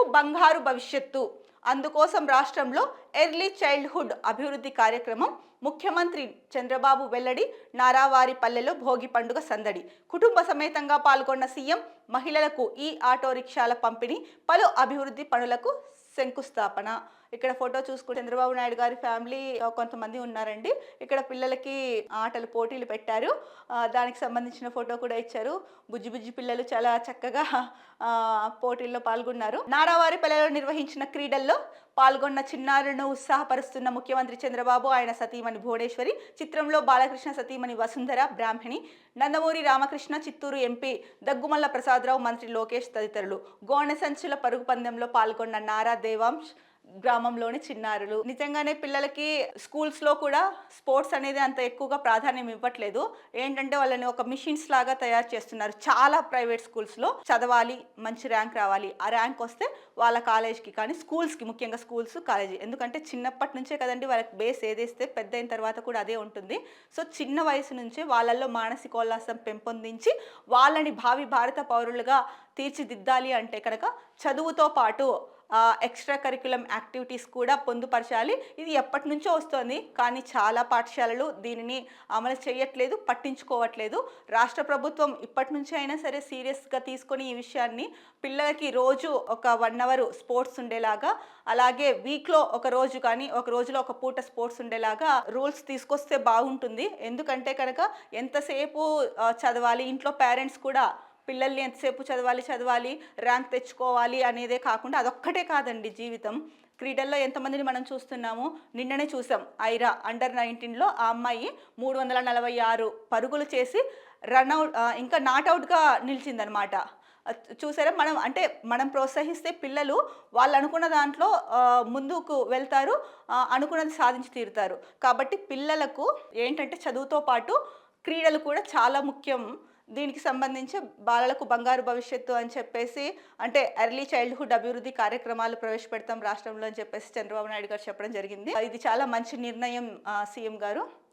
పిల్లలకు బంగారు భవిష్యత్తు. అందుకోసం రాష్ట్రంలో ఎర్లీ చైల్డ్హుడ్ అభివృద్ధి కార్యక్రమం ముఖ్యమంత్రి చంద్రబాబు వెల్లడి నారావారి పల్లెలో భోగి పండుగ సందడి. కుటుంబ సమేతంగా పాల్గొన్న సీఎం మహిళలకు ఈ ఆటో రిక్షాల పంపిణీ పలు అభివృద్ధి పనులకు శంకుస్థాపన. ఇక్కడ ఫోటో చూసుకుంటే చంద్రబాబు నాయుడు గారి ఫ్యామిలీ కొంతమంది ఉన్నారండి. ఇక్కడ పిల్లలకి ఆటలు పోటీలు పెట్టారు. దానికి సంబంధించిన ఫోటో కూడా ఇచ్చారు. బుజ్జి బుజ్జి పిల్లలు చాలా చక్కగా పోటీల్లో పాల్గొన్నారు. నారావారి పిల్లలు నిర్వహించిన క్రీడల్లో పాల్గొన్న చిన్నారులను ఉత్సాహపరుస్తున్న ముఖ్యమంత్రి చంద్రబాబు ఆయన సతీమణి భువనేశ్వరి చిత్రంలో బాలకృష్ణ సతీమణి వసుంధర బ్రాహ్మణి నందమూరి రామకృష్ణ చిత్తూరు ఎంపీ దగ్గుమల్ల ప్రసాదరావు మంత్రి లోకేష్ తదితరులు. గోనె సంచుల పరుగు పందెంలో పాల్గొన్న నారా దేవాంశ్ గ్రామంలోని చిన్నారులు. నిజంగానే పిల్లలకి స్కూల్స్లో కూడా స్పోర్ట్స్ అనేది అంత ఎక్కువగా ప్రాధాన్యం ఇవ్వట్లేదు. ఏంటంటే వాళ్ళని ఒక మిషన్స్ లాగా తయారు చేస్తున్నారు. చాలా ప్రైవేట్ స్కూల్స్లో చదవాలి మంచి ర్యాంక్ రావాలి. ఆ ర్యాంక్ వస్తే వాళ్ళ కాలేజ్కి కానీ స్కూల్స్కి ముఖ్యంగా స్కూల్స్ కాలేజీ. ఎందుకంటే చిన్నప్పటి నుంచే కదండి వాళ్ళకి బేస్ ఏదేస్తే పెద్ద అయిన తర్వాత కూడా అదే ఉంటుంది. సో చిన్న వయసు నుంచే వాళ్ళల్లో మానసికోల్లాసం పెంపొందించి వాళ్ళని భావి భారత పౌరులుగా తీర్చిదిద్దాలి అంటే కనుక చదువుతో పాటు ఎక్స్ట్రా కరికులం యాక్టివిటీస్ కూడా పొందుపరచాలి. ఇది ఎప్పటి నుంచో వస్తుంది. కానీ చాలా పాఠశాలలు దీనిని అమలు చేయట్లేదు పట్టించుకోవట్లేదు. రాష్ట్ర ప్రభుత్వం ఇప్పటి నుంచి అయినా సరే సీరియస్గా తీసుకొని ఈ విషయాన్ని పిల్లలకి రోజు ఒక వన్ అవర్ స్పోర్ట్స్ ఉండేలాగా అలాగే వీక్లో ఒక రోజు కానీ ఒక రోజులో ఒక పూట స్పోర్ట్స్ ఉండేలాగా రూల్స్ తీసుకొస్తే బాగుంటుంది. ఎందుకంటే కనుక ఎంతసేపు చదవాలి ఇంట్లో పేరెంట్స్ కూడా పిల్లల్ని ఎంతసేపు చదవాలి చదవాలి ర్యాంక్ తెచ్చుకోవాలి అనేదే కాకుండా అదొక్కటే కాదండి జీవితం. క్రీడల్లో ఎంతమందిని మనం చూస్తున్నాము? నిన్ననే చూసాం. ఐరా అండర్ నైన్టీన్లో ఆ అమ్మాయి మూడు వందల నలభై ఆరు పరుగులు చేసి రన్అవుట్ ఇంకా నాట్అవుట్గా నిలిచిందనమాట. చూసారా? మనం అంటే మనం ప్రోత్సహిస్తే పిల్లలు వాళ్ళు అనుకున్న దాంట్లో ముందుకు వెళ్తారు అనుకున్నది సాధించి తీరుతారు. కాబట్టి పిల్లలకు ఏంటంటే చదువుతో పాటు క్రీడలు కూడా చాలా ముఖ్యం. దీనికి సంబంధించి బాలలకు బంగారు భవిష్యత్తు అని చెప్పేసి అంటే ఎర్లీ చైల్డ్హుడ్ అభివృద్ధి కార్యక్రమాలు ప్రవేశపెడతాం రాష్ట్రంలో అని చెప్పేసి చంద్రబాబు నాయుడు గారు చెప్పడం జరిగింది. ఇది చాలా మంచి నిర్ణయం సీఎం గారు.